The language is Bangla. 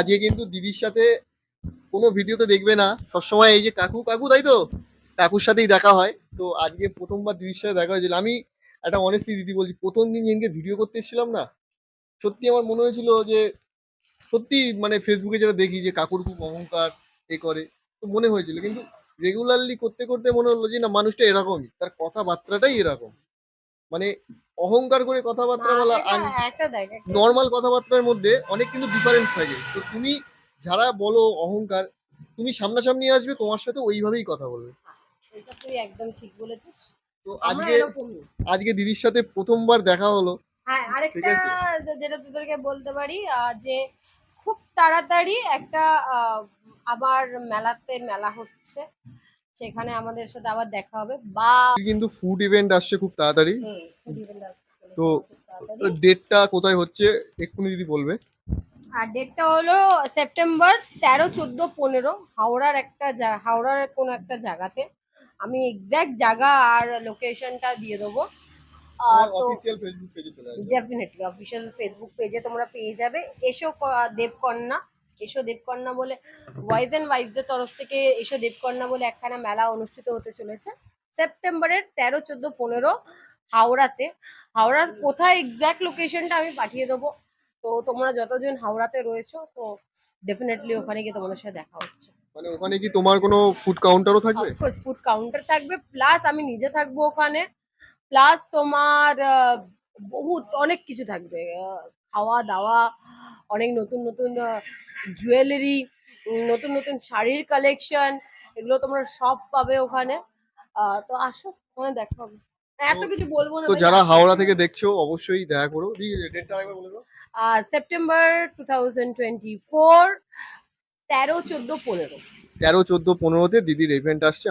আজকে কিন্তু দিদির সাথে কোনো ভিডিওতে দেখবে না। সবসময় এই যে কাকু কাকু, তাই তো? কাকুর সাথেই দেখা হয়। তো আজকে প্রথমবার দিদির সাথে দেখা হয়েছিল। আমি একটা অনেস্টলি দিদি বলছি, প্রথম দিন যেদিনকে ভিডিও করতে এসেছিলাম না? সত্যি আমার মনে হয়েছিল যে, সত্যি মানে ফেসবুকে যেটা দেখি যে কাকুর খুব অহংকার এ করে, তো মনে হয়েছিল। কিন্তু রেগুলারলি করতে করতে মনে হলো যে, না, মানুষটা এরকমই। তার কথাবার্তাটাই এরকম। মানে অহংকার করে কথাবার্তা বলা আর নর্মাল কথাবার্তার মধ্যে অনেক কিন্তু ডিফারেন্স থাকে। তো তুমি যারা বলো অহংকার তুমি সামনাসামনি আসবে তোমার সাথে ওইভাবেই কথা বলবে। এটা তুই একদম ঠিক বলেছিস। তো আজকে আজকে দিদির সাথে প্রথমবার দেখা হলো। হ্যাঁ আরেকটা যেটা তোদেরকে বলতে পারি যে খুব তাড়াতাড়ি একটা আবার মেলাতে মেলা হচ্ছে। সেখানে আমাদের সাথে আবার দেখা হবে। বা কিন্তু ফুড ইভেন্ট আসছে খুব তাড়াতাড়ি। তো ডেটটা কোথায় হচ্ছে? এক্ষুনি দিদি বলবে। আর ডেটটা হলো সেপ্টেম্বর তেরো চোদ্দ পনেরো হাওড়ার একটা হাওড়ার কোনো একটা জায়গাতে। আমি এক্স্যাক্ট জায়গা আর লোকেশনটা দিয়ে দেবো। আহ, তো অফিসিয়াল ফেসবুক পেজে চলে আসবে। ডেফিনেটলি অফিসিয়াল ফেসবুক পেজে তোমরা পেয়ে যাবে। এসো দেবকন্যা। এসো দেবকন্যা বলে ভয়েস অ্যান্ড ভাইবস এর তরফ থেকে এসো দেবকন্যা বলে একখানা মেলা অনুষ্ঠিত হতে চলেছে সেপ্টেম্বরের তেরো চোদ্দ পনেরো হাওড়াতে। হাওড়ার কোথায় এক্স্যাক্ট লোকেশনটা আমি পাঠিয়ে দেবো। তো তোমরা যতজন হাওড়াতে রয়েছো তো ডেফিনেটলি ওখানে গিয়ে তোমাদের সাথে দেখা হচ্ছে। মানে ওখানে কি তোমার কোনো ফুড কাউন্টারও থাকবে? অফকোর্স ফুড কাউন্টার থাকবে প্লাস আমি নিজে থাকব ওখানে প্লাস তোমার বহুত অনেক কিছু থাকবে খাওয়া দাওয়া অনেক নতুন নতুন জুয়েলারি নতুন নতুন শাড়ির কালেকশন এগুলো তোমরা সব পাবে ওখানে। তো আসো ওখানে দেখা হবে। এত কিছু বলব না তো যারা হাওড়া থেকে দেখছ অবশ্যই দেখা করো। ডেটটা একবার বলে দাও। September two thousand twenty four তেরো চোদ্দ পনেরো। তেরো চোদ্দ পনেরোতে দিদির ইভেন্ট আসছে